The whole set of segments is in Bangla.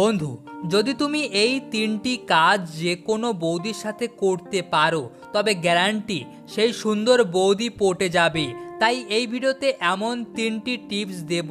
বন্ধু, যদি তুমি এই তিনটি কাজ যে কোনো বৌদির সাথে করতে পারো, তবে গ্যারান্টি সেই সুন্দর বৌদি পটে যাবে। তাই এই ভিডিওতে এমন তিনটি টিপস দেব,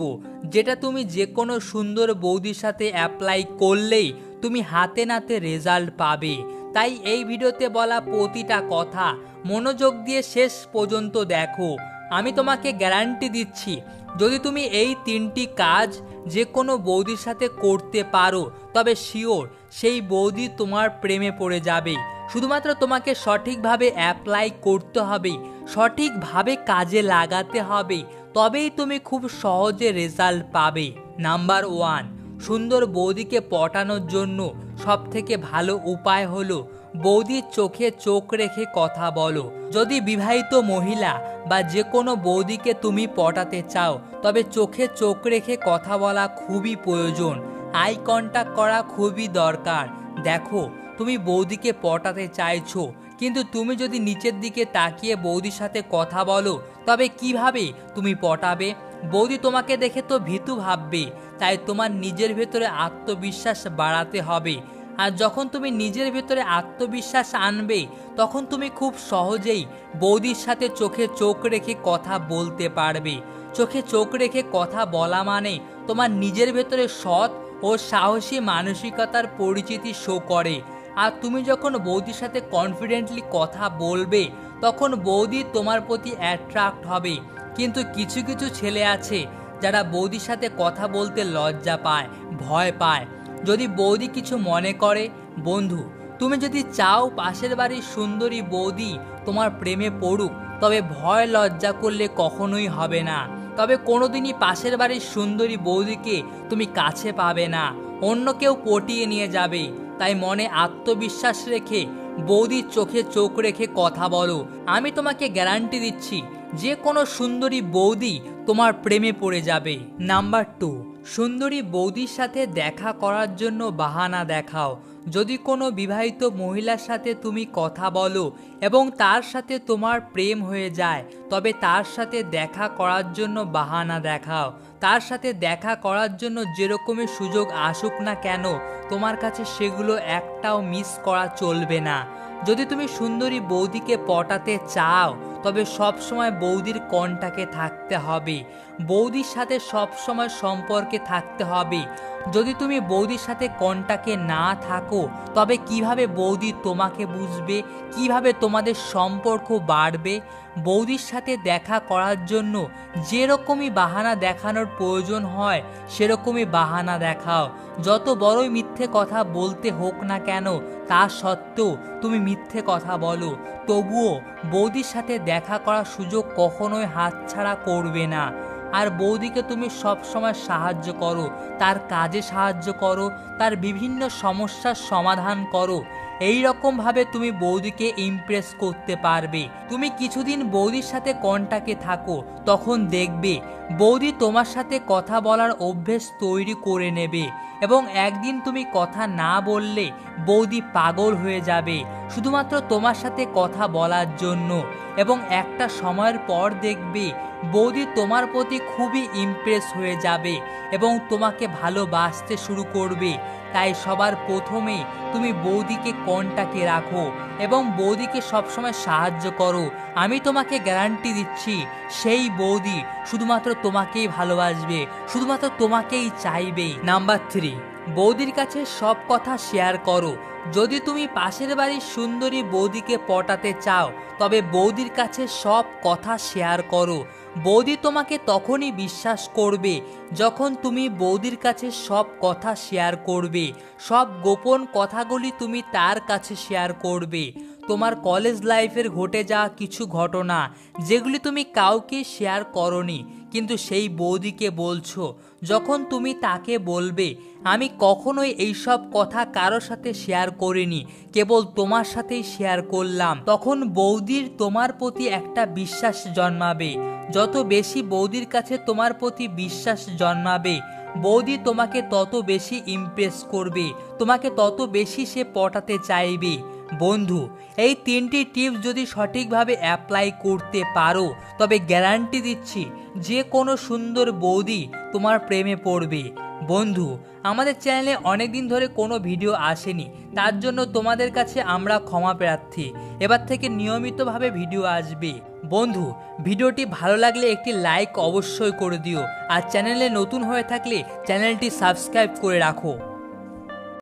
যেটা তুমি যে কোনো সুন্দর বৌদির সাথে অ্যাপ্লাই করলেই তুমি হাতে নাতে রেজাল্ট পাবে। তাই এই ভিডিওতে বলা প্রতিটা কথা মনোযোগ দিয়ে শেষ পর্যন্ত দেখো। আমি তোমাকে গ্যারান্টি দিচ্ছি, যদি তুমি এই তিনটি কাজ যে কোনো বৌদির সাথে করতে পারো, তবে শিওর সেই বৌদি তোমার প্রেমে পড়ে যাবে শুধুমাত্র তোমাকে সঠিকভাবে অ্যাপ্লাই করতে হবে সঠিকভাবে কাজে লাগাতে হবে তবেই তুমি খুব সহজে রেজাল্ট পাবে। নাম্বার ওয়ান সুন্দর বৌদিকে পটানোর জন্য সবথেকে ভালো উপায় হলো বৌদির চোখে চোখ রেখে কথা বলো। যদি বিবাহিত মহিলা বা যে কোনো বৌদিকে তুমি পটাতে চাও, তবে চোখে চোখ রেখে কথা বলা খুবই প্রয়োজন। আই কন্ট্যাক্ট করা খুবই দরকার। দেখো, তুমি বৌদিকে পটাতে চাইছো, কিন্তু তুমি যদি নিচের দিকে তাকিয়ে বৌদির সাথে কথা বলো, তবে কীভাবে তুমি পটাবে? বৌদি তোমাকে দেখে তো ভীতু ভাববে, তাই তোমার নিজের ভেতরে আত্মবিশ্বাস বাড়াতে হবে। আর যখন তুমি নিজের ভেতরে আত্মবিশ্বাস আনবে, তখন তুমি খুব সহজেই বৌদির সাথে চোখে চোখ রেখে কথা বলতে পারবে। চোখে চোখ রেখে কথা বলা মানে তোমার নিজের ভেতরে সৎ ও সাহসী মানসিকতার পরিচিতি শো করে। আর তুমি যখন বৌদির সাথে কনফিডেন্টলি কথা বলবে, তখন বৌদি তোমার প্রতি অ্যাট্রাক্ট হবে। কিন্তু কিছু কিছু ছেলে আছে, যারা বৌদির সাথে কথা বলতে লজ্জা পায়, ভয় পায়। যদি বৌদি কিছু মনে করে, বন্ধু, তুমি যদি চাও পাশের বাড়ির সুন্দরী বৌদি তোমার প্রেমে পড়ুক, তবে ভয় লজ্জা করলে কখনোই হবে না। তবে কোনোদিনই পাশের বাড়ির সুন্দরী বৌদিকে তুমি কাছে পাবে না, অন্য কেউ পটিয়ে নিয়ে যাবে। তাই মনে আত্মবিশ্বাস রেখে, বৌদির চোখে চোখ রেখে কথা বলো। আমি তোমাকে গ্যারান্টি দিচ্ছি, যে কোনো সুন্দরী বৌদি তোমার প্রেমে পড়ে যাবে। Number two. সুন্দরী বৌদির সাথে দেখা করার জন্য বাহানা দেখাও। যদি কোনো বিবাহিত মহিলার সাথে তুমি কথা বলো এবং তার সাথে তোমার প্রেম হয়ে যায়, তবে তার সাথে দেখা করার জন্য বাহানা দেখাও। তার সাথে দেখা করার জন্য যেরকমের সুযোগ আসুক না কেন, তোমার কাছে সেগুলো একটাও মিস করা চলবে না। যদি তুমি সুন্দরী বৌদিকে পটাতে চাও, তবে সবসময় বৌদির কন্টাকে থাকতে হবে। বৌদির সাথে সবসময় সম্পর্কে থাকতে হবে। যদি তুমি বৌদির সাথে কন্টাকে না থাকো তবে কীভাবে বৌদি তোমাকে বুঝবে? কীভাবে তোমাদের সম্পর্ক বাড়বে? বৌদির সাথে দেখা করার জন্য যেরকমই বাহানা দেখানোর প্রয়োজন হয়, সেরকমই বাহানা দেখাও। যত বড়ই মিথ্যে কথা বলতে হোক না কেন, তা সত্ত্বেও তুমি মিথ্যে কথা বলো। তবুও বৌদির সাথে দেখা করার সুযোগ কখনোই হাতছাড়া করবে না। আর বৌদিকে তুমি সব সময় সাহায্য করো, তার কাজে সাহায্য করো, তার বিভিন্ন সমস্যার সমাধান করো। এই রকমভাবে তুমি বৌদিকে ইমপ্রেস করতে পারবে। তুমি কিছুদিন বৌদির সাথে কন্টাকে থাকো, তখন দেখবে বৌদি তোমার সাথে কথা বলার অভ্যেস তৈরি করে নেবে এবং একদিন তুমি কথা না বললে বৌদি পাগল হয়ে যাবে। শুধুমাত্র তোমার সাথে কথা বলার জন্য এবং একটা সময়ের পর দেখবে বৌদি তোমার প্রতি খুবই ইমপ্রেস হয়ে যাবে এবং তোমাকে ভালোবাসতে শুরু করবে। তাই সবার প্রথমে তুমি বৌদিকে কনটাকে রাখো এবং বৌদিকে সবসময় সাহায্য করো। আমি তোমাকে গ্যারান্টি দিচ্ছি, সেই বৌদি শুধুমাত্র তোমাকেই ভালোবাসবে, শুধুমাত্র তোমাকেই চাইবে নাম্বার থ্রি। বৌদির কাছে সব কথা শেয়ার করো। যদি তুমি পাশের বাড়ির সুন্দরী বৌদিকে পটাতে চাও, তবে বৌদির কাছে সব কথা শেয়ার করো। বৌদি তোমাকে তখনই বিশ্বাস করবে যখন তুমি বৌদির কাছে সব কথা শেয়ার করবে। সব গোপন কথাগুলি তুমি তার কাছে শেয়ার করবে। তোমার কলেজ লাইফের ঘটে যাওয়া কিছু ঘটনা, যেগুলি তুমি কাউকে শেয়ার করনি কিন্তু সেই বৌদিকে বলছো, যখন তুমি তাকে বলবে, আমি কখনোই এইসব কথা কারও সাথে শেয়ার করিনি, কেবল তোমার সাথেই শেয়ার করলাম। তখন বৌদির তোমার প্রতি একটা বিশ্বাস জন্মাবে। যত বেশি বৌদির কাছে তোমার প্রতি বিশ্বাস জন্মাবে, বৌদি তোমাকে তত বেশি ইমপ্রেস করবে, তোমাকে তত বেশি সে পটাতে চাইবে। বন্ধু, এই তিনটি টিপস যদি সঠিকভাবে অ্যাপ্লাই করতে পারো, তবে গ্যারান্টি দিচ্ছি যে কোনো সুন্দর বৌদি তোমার প্রেমে পড়বে। বন্ধু, আমাদের চ্যানেলে অনেক দিন ধরে কোনো ভিডিও আসেনি, তার জন্য তোমাদের কাছে আমরা ক্ষমা প্রার্থী। এবার থেকে নিয়মিতভাবে ভিডিও আসবে। বন্ধু ভিডিওটি ভালো লাগলে একটি লাইক অবশ্যই করে দিও, আর চ্যানেলে নতুন হয়ে থাকলে চ্যানেলটি সাবস্ক্রাইব করে রাখো।